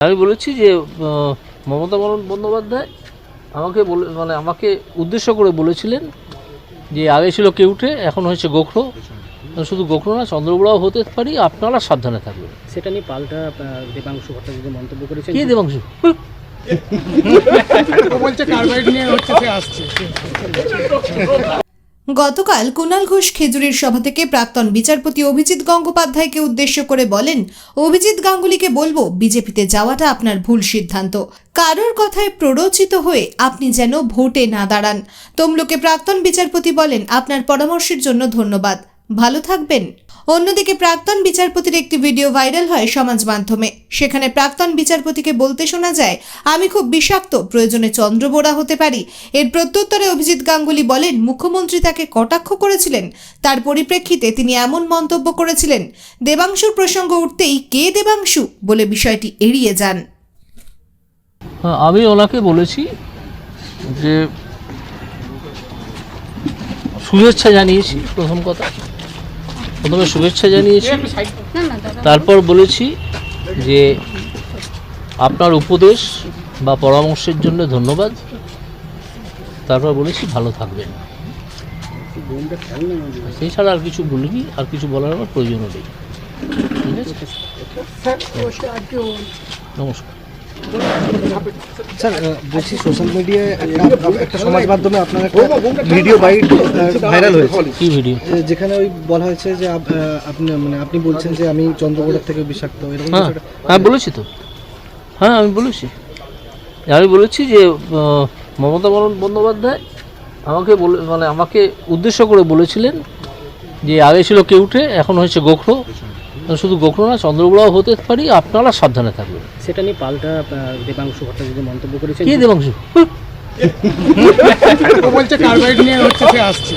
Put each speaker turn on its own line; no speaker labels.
আমি বলেছি যে মমতা বন্দ- বন্দ্যোপাধ্যায় আমাকে বলে মানে আমাকে উদ্দেশ্য করে বলেছিলেন যে আগে ছিল কেউটে এখন হয়েছে গোখরো। শুধু গোখরো না চন্দ্রবড়াও হতে পারি আপনারা সাবধানে থাকবেন।
সেটা নিয়ে পাল্টা দেবাংশু ভট্টাচার্য মন্তব্য করেছেন।
কে দেবাংশু?
বলছে কার্বাইড নিয়ে হচ্ছে সে আসছে।
গতকাল কুণাল ঘোষ খেজুরির সভা থেকে প্রাক্তন বিচারপতি অভিজিৎ গঙ্গোপাধ্যায়কে উদ্দেশ্য করে বলেন, অভিজিৎ গাঙ্গুলিকে বলব, বিজেপিতে যাওয়াটা আপনার ভুল সিদ্ধান্ত। কারোর কথায় প্ররোচিত হয়ে আপনি যেন ভোটে না দাঁড়ান। তমলুকে প্রাক্তন বিচারপতি বলেন, আপনার পরামর্শের জন্য ধন্যবাদ। ভালো থাকবেন। অন্যদিকে প্রাক্তন বিচারপতির একটি ভিডিও ভাইরাল হয় সমাজ মাধ্যমে। সেখানে প্রাক্তন বিচারপতিকে বলতে শোনা যায় আমি খুব বিষাক্ত প্রয়োজনে চন্দ্রবোড়া হতে পারি। এর প্রত্যুত্তরে অভিজিৎ গাঙ্গুলি বলেন মুখ্যমন্ত্রী তাকে কটাক্ষ করেছিলেন। তার পরিপ্রেক্ষিতে তিনি এমন মন্তব্য করেছিলেন দেবাংশুর প্রসঙ্গ উঠতেই কে দেবাংশু? বলে বিষয়টি এড়িয়ে যান।
হ্যাঁ, আমি ওনাকে বলেছি যে শুভেচ্ছা জানিয়েছি প্রথম কথা। প্রথমে শুভেচ্ছা জানিয়েছি। তারপর বলেছি যে আপনার উপদেশ বা পরামর্শের জন্য ধন্যবাদ। তারপর বলেছি ভালো থাকবেন। সেই ছাড়া আর কিছু বলিনি আর কিছু বলার আমার প্রয়োজনও নেই। ঠিক আছে? নমস্কার।
স্যার বলছি সোশ্যাল মিডিয়ায় একটা একটা সমাজ মাধ্যমে আপনার একটা ভিডিও বাইট ভাইরাল হয়েছে।
কি ভিডিও
যেখানে ওই বলা হয়েছে যে আপনি মানে আপনি বলছেন যে আমি চন্দ্রকোড়ার থেকে বিষাক্ত এরকম
হ্যাঁ হ্যাঁ বলেছি তো। হ্যাঁ আমি বলেছি। আমি বলেছি যে মমতা বন্দ- বন্দ্যোপাধ্যায় আমাকে বলে মানে আমাকে উদ্দেশ্য করে বলেছিলেন যে আগে ছিল কেউটে এখন হয়েছে গোখরো। শুধু গোখরো না চন্দ্রগুড়াও হতে পারি আপনারা সাবধানে থাকবেন।
সেটা নিয়ে পাল্টা দেবাংশু ভট্টাচার্য মন্তব্য করেছেন।
কে দেবাংশু?
বলছে কার্বাইড নিয়ে হচ্ছে সে আসছে।